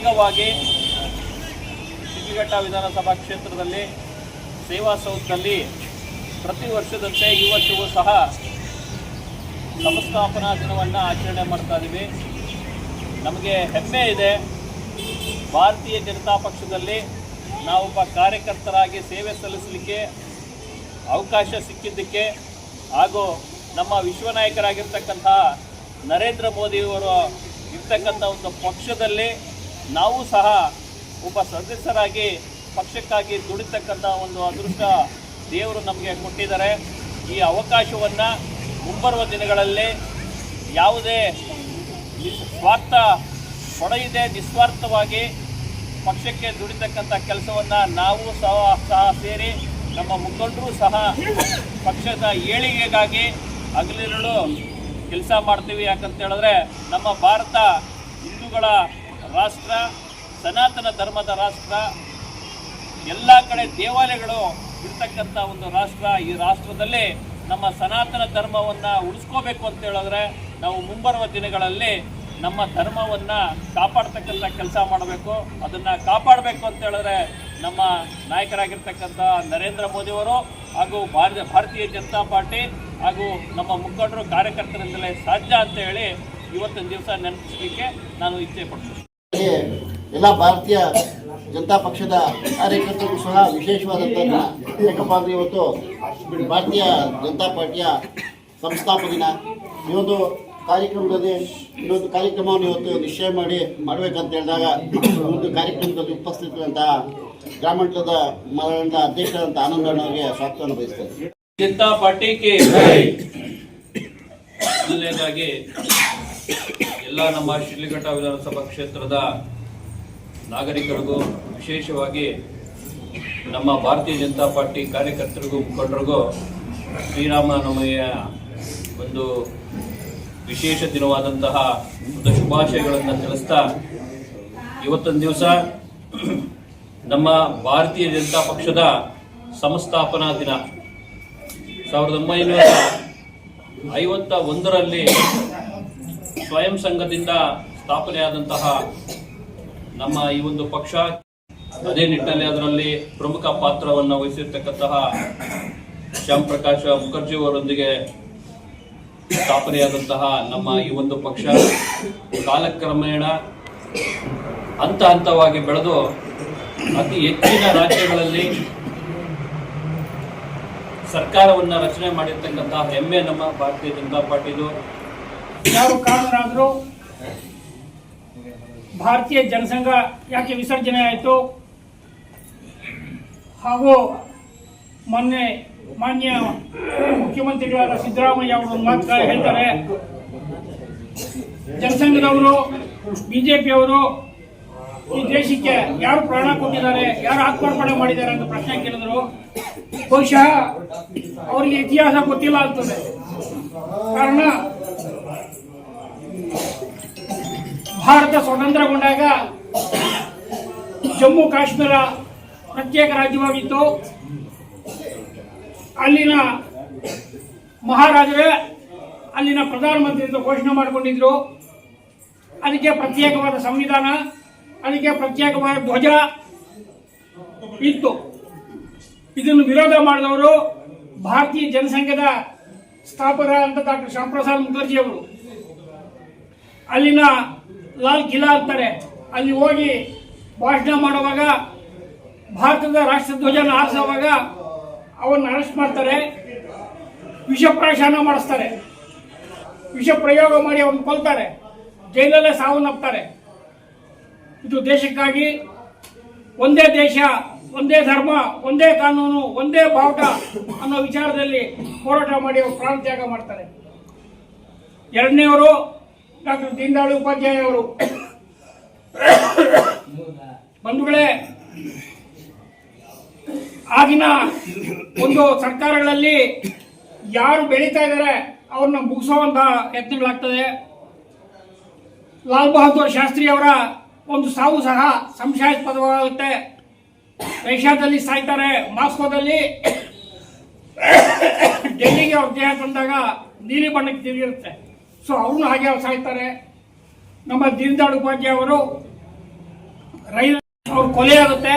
ಅಂಗವಾಗಿ ಸಿದ್ದಿಘಟ್ಟ ವಿಧಾನಸಭಾ ಕ್ಷೇತ್ರದಲ್ಲಿ ಸೇವಾ ಸೌಧದಲ್ಲಿ ಪ್ರತಿ ವರ್ಷದಂತೆ ಈ ವರ್ಷವೂ ಸಹ ಸಂಸ್ಥಾಪನಾ ದಿನವನ್ನು ಆಚರಣೆ ಮಾಡ್ತಾ ಇದ್ದೀವಿ ನಮಗೆ ಹೆಮ್ಮೆ ಇದೆ. ಭಾರತೀಯ ಜನತಾ ಪಕ್ಷದಲ್ಲಿ ನಾವೊಬ್ಬ ಕಾರ್ಯಕರ್ತರಾಗಿ ಸೇವೆ ಸಲ್ಲಿಸಲಿಕ್ಕೆ ಅವಕಾಶ ಸಿಕ್ಕಿದ್ದಕ್ಕೆ ಹಾಗೂ ನಮ್ಮ ವಿಶ್ವ ನಾಯಕರಾಗಿರ್ತಕ್ಕಂಥ ನರೇಂದ್ರ ಮೋದಿಯವರು ಇರ್ತಕ್ಕಂಥ ಒಂದು ಪಕ್ಷದಲ್ಲಿ ನಾವು ಸಹ ಒಬ್ಬ ಸದಸ್ಯರಾಗಿ ಪಕ್ಷಕ್ಕಾಗಿ ದುಡಿತಕ್ಕಂಥ ಒಂದು ಅದೃಷ್ಟ ದೇವರು ನಮಗೆ ಕೊಟ್ಟಿದ್ದಾರೆ. ಈ ಅವಕಾಶವನ್ನು ಮುಂಬರುವ ದಿನಗಳಲ್ಲಿ ಯಾವುದೇ ಸ್ವಾರ್ಥ ಹೊಡೆಯದೆ ನಿಸ್ವಾರ್ಥವಾಗಿ ಪಕ್ಷಕ್ಕೆ ದುಡಿತಕ್ಕಂಥ ಕೆಲಸವನ್ನು ನಾವು ಸಹ ಸಹ ಸೇರಿ ನಮ್ಮ ಮುಖಂಡರು ಸಹ ಪಕ್ಷದ ಏಳಿಗೆಗಾಗಿ ಹಗಲಿರುಳು ಕೆಲಸ ಮಾಡ್ತೀವಿ ಯಾಕಂತ ಹೇಳಿದ್ರೆ ನಮ್ಮ ಭಾರತ ಹಿಂದೂಗಳ ರಾಷ್ಟ್ರ, ಸನಾತನ ಧರ್ಮದ ರಾಷ್ಟ್ರ, ಎಲ್ಲ ಕಡೆ ದೇವಾಲಯಗಳು ಇರ್ತಕ್ಕಂಥ ಒಂದು ರಾಷ್ಟ್ರ. ಈ ರಾಷ್ಟ್ರದಲ್ಲಿ ನಮ್ಮ ಸನಾತನ ಧರ್ಮವನ್ನು ಉಳಿಸ್ಕೋಬೇಕು ಅಂತ ಹೇಳಿದ್ರೆ ನಾವು ಮುಂಬರುವ ದಿನಗಳಲ್ಲಿ ನಮ್ಮ ಧರ್ಮವನ್ನು ಕಾಪಾಡ್ತಕ್ಕಂಥ ಕೆಲಸ ಮಾಡಬೇಕು. ಅದನ್ನು ಕಾಪಾಡಬೇಕು ಅಂತ ಹೇಳಿದ್ರೆ ನಮ್ಮ ನಾಯಕರಾಗಿರ್ತಕ್ಕಂಥ ನರೇಂದ್ರ ಮೋದಿಯವರು ಹಾಗೂ ಭಾರತ, ಭಾರತೀಯ ಜನತಾ ಪಾರ್ಟಿ ಹಾಗೂ ನಮ್ಮ ಮುಖಂಡರು, ಕಾರ್ಯಕರ್ತರಿಂದಲೇ ಸಾಧ್ಯ ಅಂತ ಹೇಳಿ ಇವತ್ತಿನ ದಿವಸ ನೆನಪಿಸಲಿಕ್ಕೆ ನಾನು ಇಚ್ಛೆ ಪಡ್ತೀನಿ. ಎಲ್ಲ ಭಾರತೀಯ ಜನತಾ ಪಕ್ಷದ ಕಾರ್ಯಕರ್ತರಿಗೂ ಸಹ ವಿಶೇಷವಾದಂತಹ ದಿನ. ಯಾಕಪ್ಪ ಅಂದರೆ ಇವತ್ತು ಭಾರತೀಯ ಜನತಾ ಪಾರ್ಟಿಯ ಸಂಸ್ಥಾಪಕ ದಿನ. ಒಂದು ಕಾರ್ಯಕ್ರಮದಲ್ಲಿ ಇನ್ನೊಂದು ಕಾರ್ಯಕ್ರಮವನ್ನು ಇವತ್ತು ನಿಶ್ಚಯ ಮಾಡಿ, ಮಾಡಬೇಕಂತ ಹೇಳಿದಾಗ ಒಂದು ಕಾರ್ಯಕ್ರಮದಲ್ಲಿ ಉಪಸ್ಥಿತರಂತಹ ಗ್ರಾಮಾಂತರದ ಮಂಡಲದ ಅಧ್ಯಕ್ಷರಾದಂಥ ಆನಂದ ಅವರಿಗೆ ಸ್ವಾಗತವನ್ನು ಬಯಸ್ತೇನೆ ಜನತಾ ಪಾರ್ಟಿಗೆ ಮೊದಲನೇದಾಗಿ ಎಲ್ಲ ನಮ್ಮ ಶಿಡ್ಲಿಘಟ್ಟ ವಿಧಾನಸಭಾ ಕ್ಷೇತ್ರದ ನಾಗರಿಕರಿಗೂ, ವಿಶೇಷವಾಗಿ ನಮ್ಮ ಭಾರತೀಯ ಜನತಾ ಪಾರ್ಟಿ ಕಾರ್ಯಕರ್ತರಿಗೂ, ಮುಖಂಡರಿಗೂ ಶ್ರೀರಾಮನವಮಿಯ ಒಂದು ವಿಶೇಷ ದಿನವಾದಂತಹ ಶುಭಾಶಯಗಳನ್ನು ತಿಳಿಸ್ತಾ ಇವತ್ತೊಂದು ದಿವಸ ನಮ್ಮ ಭಾರತೀಯ ಜನತಾ ಪಕ್ಷದ ಸಂಸ್ಥಾಪನಾ ದಿನ. ಸಾವಿರದ ಒಂಬೈನೂರ ಐವತ್ತ ಒಂದರಲ್ಲಿ ಸ್ವಯಂ ಸಂಘದಿಂದ ಸ್ಥಾಪನೆಯಾದಂತಹ ನಮ್ಮ ಈ ಒಂದು ಪಕ್ಷ, ಅದೇ ನಿಟ್ಟಿನಲ್ಲಿ ಅದರಲ್ಲಿ ಪ್ರಮುಖ ಪಾತ್ರವನ್ನು ವಹಿಸಿರ್ತಕ್ಕಂತಹ ಶ್ಯಾಮ್ ಪ್ರಕಾಶ್ ಮುಖರ್ಜಿ ಅವರೊಂದಿಗೆ ಸ್ಥಾಪನೆಯಾದಂತಹ ನಮ್ಮ ಈ ಒಂದು ಪಕ್ಷ ಕಾಲಕ್ರಮೇಣ ಹಂತ ಹಂತವಾಗಿ ಬೆಳೆದು ಅತಿ ಹೆಚ್ಚಿನ ರಾಜ್ಯಗಳಲ್ಲಿ ಸರ್ಕಾರವನ್ನ ರಚನೆ ಮಾಡಿರ್ತಕ್ಕಂತಹ ಹೆಮ್ಮೆ ನಮ್ಮ ಭಾರತೀಯ ಜನತಾ ಪಾರ್ಟಿದು. ಯಾವ ಕಾರಣರಾದರೂ ಭಾರತೀಯ ಜನಸಂಘ ಯಾಕೆ ವಿಸರ್ಜನೆ ಆಯಿತು? ಹಾಗೂ ಮೊನ್ನೆ ಮಾನ್ಯ ಮುಖ್ಯಮಂತ್ರಿಗಳಾದ ಸಿದ್ದರಾಮಯ್ಯ ಅವರು ಮಾತುಗಳು ಹೇಳ್ತಾರೆ. ಜನಸಂಘದವರು, ಬಿಜೆಪಿಯವರು ಈ ದೇಶಕ್ಕೆ ಯಾರು ಪ್ರಾಣ ಕೊಟ್ಟಿದ್ದಾರೆ, ಯಾರು ಆತ್ಮಾರ್ಪಣೆ ಮಾಡಿದ್ದಾರೆ ಅಂತ ಪ್ರಶ್ನೆ ಕೇಳಿದ್ರು. ಬಹುಶಃ ಅವರಿಗೆ ಇತಿಹಾಸ ಗೊತ್ತಿಲ್ಲ ಆಗ್ತದೆ ಕಾರಣ ಭಾರತ ಸ್ವತಂತ್ರಗೊಂಡಾಗ ಜಮ್ಮು ಕಾಶ್ಮೀರ ಪ್ರತ್ಯೇಕ ರಾಜ್ಯವಾಗಿತ್ತು. ಅಲ್ಲಿನ ಮಹಾರಾಜರೇ ಅಲ್ಲಿನ ಪ್ರಧಾನಮಂತ್ರಿ ಅಂತ ಘೋಷಣೆ ಮಾಡಿಕೊಂಡಿದ್ರು. ಅದಕ್ಕೆ ಪ್ರತ್ಯೇಕವಾದ ಸಂವಿಧಾನ, ಅದಕ್ಕೆ ಪ್ರತ್ಯೇಕವಾದ ಧ್ವಜ ಇತ್ತು. ಇದನ್ನು ವಿರೋಧ ಮಾಡಿದವರು ಭಾರತೀಯ ಜನಸಂಘದ ಸ್ಥಾಪಕ ಅಂತ ಡಾಕ್ಟರ್ ಶಾಂಪ್ರಸಾದ್ ಮುಖರ್ಜಿ ಅವರು. ಅಲ್ಲಿನ ಲಾಲ್ ಕಿಲಾ ಅಂತಾರೆ. ಅಲ್ಲಿ ಹೋಗಿ ಭಾಷಣ ಮಾಡುವಾಗ ಭಾರತದ ರಾಷ್ಟ್ರಧ್ವಜನ ಹಾರಿಸುವಾಗ ಅವನ್ನ ಅರೆಸ್ಟ್ ಮಾಡ್ತಾರೆ. ವಿಷ ವಿಷಪ್ರಾಶನ ಮಾಡಿಸ್ತಾರೆ. ವಿಷ ಪ್ರಯೋಗ ಮಾಡಿ ಅವನ್ನ ಕೊಲ್ತಾರೆ. ಜೈಲಲ್ಲೇ ಸಾವನ್ನಪ್ತಾರೆ ಇದು ದೇಶಕ್ಕಾಗಿ ಒಂದೇ ದೇಶ, ಒಂದೇ ಧರ್ಮ, ಒಂದೇ ಕಾನೂನು, ಒಂದೇ ಬಾವುಟ ಅನ್ನೋ ವಿಚಾರದಲ್ಲಿ ಹೋರಾಟ ಮಾಡಿ ಅವರು ಪ್ರಾಣ ತ್ಯಾಗ ಮಾಡ್ತಾರೆ. ಎರಡನೇವರು ಡಾಕ್ಟರ್ ದೀನದಯಾಳ್ ಉಪಾಧ್ಯಾಯ ಅವರು. ಬಂಧುಗಳೇ, ಆಗಿನ ಒಂದು ಸರ್ಕಾರಗಳಲ್ಲಿ ಯಾರು ಬೆಳೀತಾ ಇದ್ದಾರೆ, ಅವ್ರನ್ನ ಮುಗಿಸುವಂತಹ ಯತ್ನಗಳಾಗ್ತದೆ. ಲಾಲ್ ಬಹದ್ದೂರ್ ಶಾಸ್ತ್ರಿ ಅವರ ಒಂದು ಸಾವು ಸಹ ಸಂಶಯಾಸ್ಪದವಾಗುತ್ತೆ. ರಷ್ಯಾದಲ್ಲಿ ಸಾಯ್ತಾರೆ, ಮಾಸ್ಕೋದಲ್ಲಿ. ಡೆಲ್ಲಿಗೆ ಅವ್ರ ದೇಹ ತಂದಾಗ ನೀಲಿ ಬಣ್ಣಕ್ಕೆ ತಿರುಗಿರುತ್ತೆ. ಸೊ ಅವ್ರನ್ನೂ ಹಾಗೆ ಸಾಯ್ತಾರೆ. ನಮ್ಮ ದೀನದಯಾಳ್ ಉಪಾಧ್ಯಾಯ ಅವರು ರೈಲು ಅವ್ರ ಕೊಲೆ ಆಗುತ್ತೆ.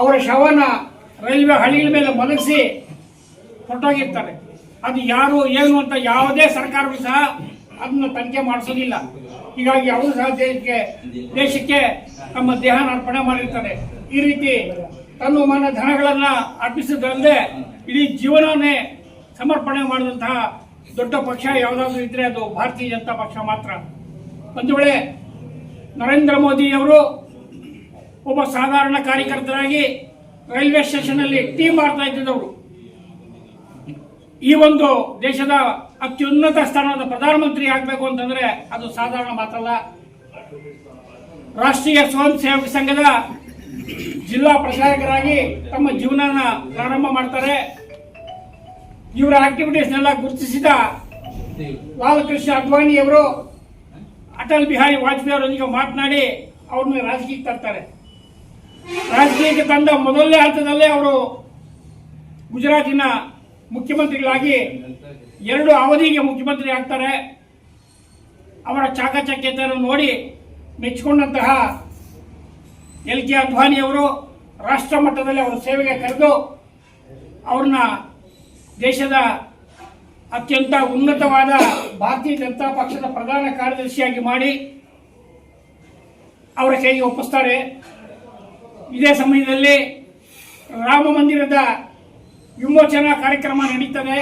ಅವರ ಶವನ ರೈಲ್ವೆ ಹಳಿಗಳ ಮೇಲೆ ಮಲಗಿಸಿ ಹೊರಟೋಗಿರ್ತಾರೆ ಅದು ಯಾರು, ಏನು ಅಂತ ಯಾವುದೇ ಸರ್ಕಾರಗಳು ಸಹ ಅದನ್ನ ತನಿಖೆ ಮಾಡಿಸೋದಿಲ್ಲ. ಹೀಗಾಗಿ ಅವರು ಸಹ ದೇಶಕ್ಕೆ ದೇಶಕ್ಕೆ ತಮ್ಮ ದೇಹನ ಅರ್ಪಣೆ ಮಾಡಿರ್ತಾರೆ. ಈ ರೀತಿ ತನ್ನ ಮನ ಧನಗಳನ್ನ ಅರ್ಪಿಸಿದ್ರಲ್ಲದೆ ಇಡೀ ಜೀವನವನ್ನೇ ಸಮರ್ಪಣೆ ಮಾಡಿದಂತಹ ದೊಡ್ಡ ಪಕ್ಷ ಯಾವುದಾದ್ರೂ ಇದ್ರೆ ಅದು ಭಾರತೀಯ ಜನತಾ ಪಕ್ಷ ಮಾತ್ರ. ಒಂದು ವೇಳೆ ನರೇಂದ್ರ ಮೋದಿ ಅವರು ಒಬ್ಬ ಸಾಧಾರಣ ಕಾರ್ಯಕರ್ತರಾಗಿ ರೈಲ್ವೆ ಸ್ಟೇಷನ್ ಅಲ್ಲಿ ಟೀ ಮಾಡ್ತಾ ಇದ್ದಿದ್ದವರು. ಈ ಒಂದು ದೇಶದ ಅತ್ಯುನ್ನತ ಸ್ಥಾನದ ಪ್ರಧಾನಮಂತ್ರಿ ಆಗಬೇಕು ಅಂತಂದ್ರೆ ಅದು ಸಾಧಾರಣ ಮಾತಲ್ಲ. ರಾಷ್ಟ್ರೀಯ ಸ್ವಯಂ ಸೇವಕ ಸಂಘದ ಜಿಲ್ಲಾ ಪ್ರಚಾರಕರಾಗಿ ತಮ್ಮ ಜೀವನನ ಪ್ರಾರಂಭ ಮಾಡ್ತಾರೆ. ಇವರ ಆಕ್ಟಿವಿಟೀಸ್ನೆಲ್ಲ ಗುರುತಿಸಿದ ಲಾಲಕೃಷ್ಣ ಅಡ್ವಾಣಿಯವರು ಅಟಲ್ ಬಿಹಾರಿ ವಾಜಪೇಯಿ ಅವರೊಂದಿಗೆ ಮಾತನಾಡಿ ಅವ್ರನ್ನ ರಾಜಕೀಯಕ್ಕೆ ತರ್ತಾರೆ. ರಾಜಕೀಯಕ್ಕೆ ತಂದ ಮೊದಲನೇ ಹಂತದಲ್ಲೇ ಅವರು ಗುಜರಾತಿನ ಮುಖ್ಯಮಂತ್ರಿಗಳಾಗಿ ಎರಡು ಅವಧಿಗೆ ಮುಖ್ಯಮಂತ್ರಿ ಆಗ್ತಾರೆ. ಅವರ ಚಾಕಚಕ್ಯತೆಯನ್ನು ನೋಡಿ ಮೆಚ್ಚಿಕೊಂಡಂತಹ ಎಲ್ ಕೆ ಅದ್ವಾನಿ ಅವರು ರಾಷ್ಟ್ರ ಮಟ್ಟದಲ್ಲಿ ಅವರ ಸೇವೆಗೆ ಕರೆದು ಅವ್ರನ್ನ ದೇಶದ ಅತ್ಯಂತ ಉನ್ನತವಾದ ಭಾರತೀಯ ಜನತಾ ಪಕ್ಷದ ಪ್ರಧಾನ ಕಾರ್ಯದರ್ಶಿಯಾಗಿ ಮಾಡಿ ಅವರ ಕೈಗೆ ಒಪ್ಪಿಸ್ತಾರೆ. ಇದೇ ಸಮಯದಲ್ಲಿ ರಾಮ ಮಂದಿರದ ವಿಮೋಚನಾ ಕಾರ್ಯಕ್ರಮ ನಡೀತದೆ.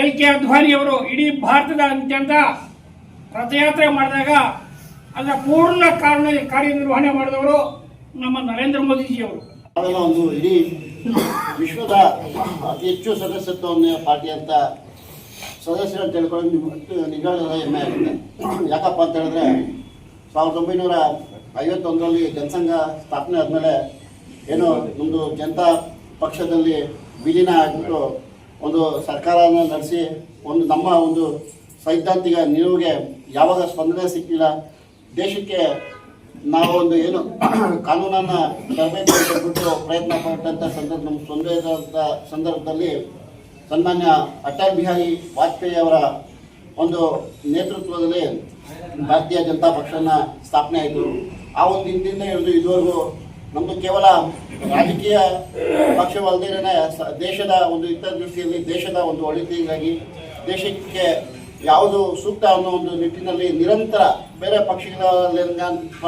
ಎಲ್ ಕೆ ಅದ್ವಾನಿ ಅವರು ಇಡೀ ಭಾರತದಾದ್ಯಂತ ರಥಯಾತ್ರೆ ಮಾಡಿದಾಗ ಅದರ ಪೂರ್ಣ ಕಾರಣ ಕಾರ್ಯನಿರ್ವಹಣೆ ಮಾಡಿದವರು ನಮ್ಮ ನರೇಂದ್ರ ಮೋದಿಜಿಯವರು. ಇಡೀ ವಿಶ್ವದ ಅತಿ ಹೆಚ್ಚು ಸದಸ್ಯತ್ವವನ್ನು ಪಾರ್ಟಿ ಅಂತ ಸದಸ್ಯರು ಅಂತ ಹೇಳ್ಕೊಂಡು ನಿಜವಾದ ಹೆಮ್ಮೆ ಆಗುತ್ತೆ. ಯಾಕಪ್ಪ ಅಂತ ಹೇಳಿದ್ರೆ, ಸಾವಿರದ ಒಂಬೈನೂರ ಐವತ್ತೊಂದರಲ್ಲಿ ಜನಸಂಘ ಸ್ಥಾಪನೆ ಆದಮೇಲೆ ಏನು ಒಂದು ಜನತಾ ಪಕ್ಷದಲ್ಲಿ ವಿಲೀನ ಆಗಿಬಿಟ್ಟು ಒಂದು ಸರ್ಕಾರನ ನಡೆಸಿ ಒಂದು ನಮ್ಮ ಒಂದು ಸೈದ್ಧಾಂತಿಕ ನಿಲುವಿಗೆ ಯಾವಾಗ ಸ್ಪಂದನೆ ಸಿಕ್ಕಿಲ್ಲ ದೇಶಕ್ಕೆ ನಾವು ಒಂದು ಏನು ಕಾನೂನನ್ನ ತರಬೇಕು ಬಿಟ್ಟು ಪ್ರಯತ್ನ ಪಟ್ಟಂತ ಸಂದರ್ಭ ನಮ್ಮ ತೊಂದರೆದಂಥ ಸಂದರ್ಭದಲ್ಲಿ ಸನ್ಮಾನ್ಯ ಅಟಲ್ ಬಿಹಾರಿ ವಾಜಪೇಯಿ ಅವರ ಒಂದು ನೇತೃತ್ವದಲ್ಲಿ ಭಾರತೀಯ ಜನತಾ ಪಕ್ಷನ ಸ್ಥಾಪನೆ ಆಯಿತು. ಆ ಒಂದು ದಿನದಿಂದ ಹಿಡಿದು ಇದುವರೆಗೂ ನಮ್ಮದು ಕೇವಲ ರಾಜಕೀಯ ಪಕ್ಷವಲ್ಲದೇನೆ ದೇಶದ ಒಂದು ಹಿತದೃಷ್ಟಿಯಲ್ಲಿ ದೇಶದ ಒಂದು ಒಳಿತಿಗಾಗಿ ದೇಶಕ್ಕೆ ಯಾವುದು ಸೂಕ್ತ ಅನ್ನೋ ಒಂದು ನಿಟ್ಟಿನಲ್ಲಿ ನಿರಂತರ ಬೇರೆ ಪಕ್ಷಗಳಲ್ಲಿ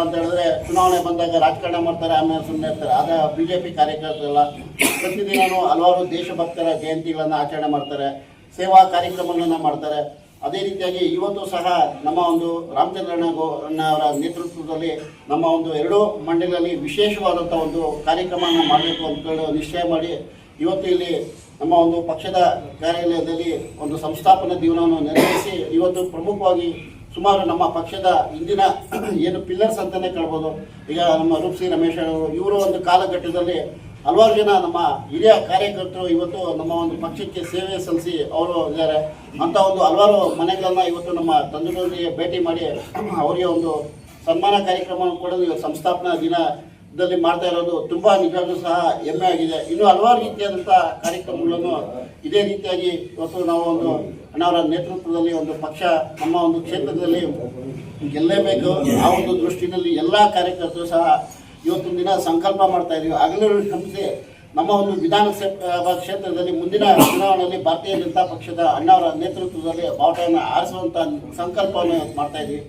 ಅಂತ ಹೇಳಿದ್ರೆ ಚುನಾವಣೆ ಬಂದಾಗ ರಾಜಕಾರಣ ಮಾಡ್ತಾರೆ, ಆಮೇಲೆ ಸುಮ್ಮನೆ ಇರ್ತಾರೆ. ಆದ ಬಿ ಜೆ ಪಿ ಕಾರ್ಯಕರ್ತರೆಲ್ಲ ಪ್ರತಿದಿನವೂ ಹಲವಾರು ದೇಶಭಕ್ತರ ಜಯಂತಿಗಳನ್ನು ಆಚರಣೆ ಮಾಡ್ತಾರೆ, ಸೇವಾ ಕಾರ್ಯಕ್ರಮಗಳನ್ನು ಮಾಡ್ತಾರೆ. ಅದೇ ರೀತಿಯಾಗಿ ಇವತ್ತು ಸಹ ನಮ್ಮ ಒಂದು ರಾಮಚಂದ್ರಣ್ಣ ಅವರ ನೇತೃತ್ವದಲ್ಲಿ ನಮ್ಮ ಒಂದು ಎರಡೂ ಮಂಡಲದಲ್ಲಿ ವಿಶೇಷವಾದಂಥ ಒಂದು ಕಾರ್ಯಕ್ರಮವನ್ನು ಮಾಡಬೇಕು ಅಂತೇಳಿ ನಿಶ್ಚಯ ಮಾಡಿ ಇವತ್ತು ಇಲ್ಲಿ ನಮ್ಮ ಒಂದು ಪಕ್ಷದ ಕಾರ್ಯಾಲಯದಲ್ಲಿ ಒಂದು ಸಂಸ್ಥಾಪನಾ ದಿನವನ್ನು ನೆರವೇರಿಸಿ ಇವತ್ತು ಪ್ರಮುಖವಾಗಿ ಸುಮಾರು ನಮ್ಮ ಪಕ್ಷದ ಇಂದಿನ ಏನು ಪಿಲ್ಲರ್ಸ್ ಅಂತಲೇ ಕೇಳ್ಬೋದು. ಈಗ ನಮ್ಮ ರೂಪ್ಸಿ ರಮೇಶ್ ಅವರು, ಇವರು ಒಂದು ಕಾಲಘಟ್ಟದಲ್ಲಿ ಹಲವಾರು ಜನ ನಮ್ಮ ಹಿರಿಯ ಕಾರ್ಯಕರ್ತರು ಇವತ್ತು ನಮ್ಮ ಒಂದು ಪಕ್ಷಕ್ಕೆ ಸೇವೆ ಸಲ್ಲಿಸಿ ಅವರು ಇದ್ದಾರೆ. ಅಂತ ಒಂದು ಹಲವಾರು ಮನೆಗಳನ್ನು ಇವತ್ತು ನಮ್ಮ ತಂದೆಗಳೊಂದಿಗೆ ಭೇಟಿ ಮಾಡಿ ಅವರಿಗೆ ಒಂದು ಸನ್ಮಾನ ಕಾರ್ಯಕ್ರಮವನ್ನು ಕೂಡ ಇವತ್ತು ಸಂಸ್ಥಾಪನಾ ದಿನದಲ್ಲಿ ಮಾಡ್ತಾ ಇರೋದು ತುಂಬಾ ನಿಜವಾಗ್ಲೂ ಸಹ ಹೆಮ್ಮೆ ಆಗಿದೆ. ಇನ್ನು ಹಲವಾರು ರೀತಿಯಾದಂಥ ಕಾರ್ಯಕ್ರಮಗಳನ್ನು ಇದೇ ರೀತಿಯಾಗಿ ಇವತ್ತು ನಾವು ಒಂದು ಅಣ್ಣವರ ನೇತೃತ್ವದಲ್ಲಿ ಒಂದು ಪಕ್ಷ, ನಮ್ಮ ಒಂದು ಕ್ಷೇತ್ರದಲ್ಲಿ ಗೆಲ್ಲೇಬೇಕು. ಆ ಒಂದು ದೃಷ್ಟಿನಲ್ಲಿ ಎಲ್ಲ ಕಾರ್ಯಕರ್ತರು ಸಹ ಇವತ್ತಿನ ದಿನ ಸಂಕಲ್ಪ ಮಾಡ್ತಾ ಇದೀವಿ ಹಗಲು ಶ್ರಮಿಸಿ ನಮ್ಮ ಒಂದು ವಿಧಾನಸಭಾ ಕ್ಷೇತ್ರದಲ್ಲಿ ಮುಂದಿನ ಚುನಾವಣೆಯಲ್ಲಿ ಭಾರತೀಯ ಜನತಾ ಪಕ್ಷದ ಅಣ್ಣವರ ನೇತೃತ್ವದಲ್ಲಿ ಬಾವುಟವನ್ನು ಆರಿಸುವಂತ ಸಂಕಲ್ಪವನ್ನು ಮಾಡ್ತಾ ಇದೀವಿ